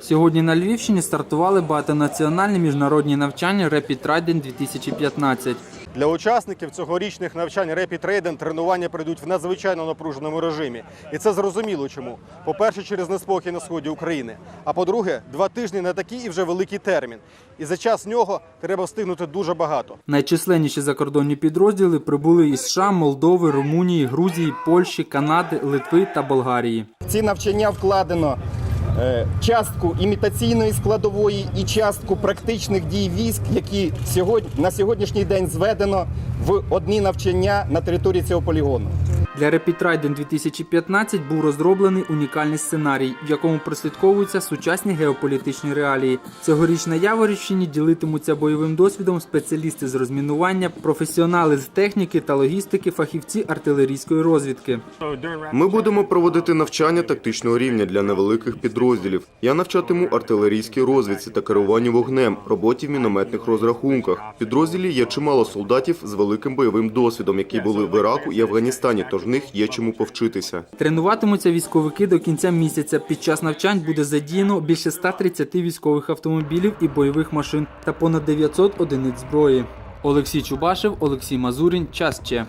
Сьогодні на Львівщині стартували багатонаціональні міжнародні навчання Rapid Riding 2015. Для учасників цьогорічних навчань Rapid Raiden тренування пройдуть в надзвичайно напруженому режимі. І це зрозуміло чому. По-перше, через неспокій на сході України. А по-друге, два тижні не такий і вже великий термін. І за час нього треба встигнути дуже багато. Найчисленніші закордонні підрозділи прибули із США, Молдови, Румунії, Грузії, Польщі, Канади, Литви та Болгарії. В ці навчання вкладено частку імітаційної складової і частку практичних дій військ, які сьогодні на сьогоднішній день зведено в одні навчання на території цього полігону. Для Rapid Riding 2015 був розроблений унікальний сценарій, в якому прослідковуються сучасні геополітичні реалії. Цьогоріч на Яворівщині ділитимуться бойовим досвідом спеціалісти з розмінування, професіонали з техніки та логістики, фахівці артилерійської розвідки. Ми будемо проводити навчання тактичного рівня для невеликих підрозділів. Я навчатиму артилерійській розвідці та керуванню вогнем, роботі в мінометних розрахунках. В підрозділі є чимало солдатів з великим бойовим досвідом, які були в Іраку і Афганістані, тож них є чому повчитися. Тренуватимуться військовики до кінця місяця. Під час навчань буде задіяно більше 130 військових автомобілів і бойових машин та понад 900 одиниць зброї. Олексій Чубашев, Олексій Мазурін. Час Че.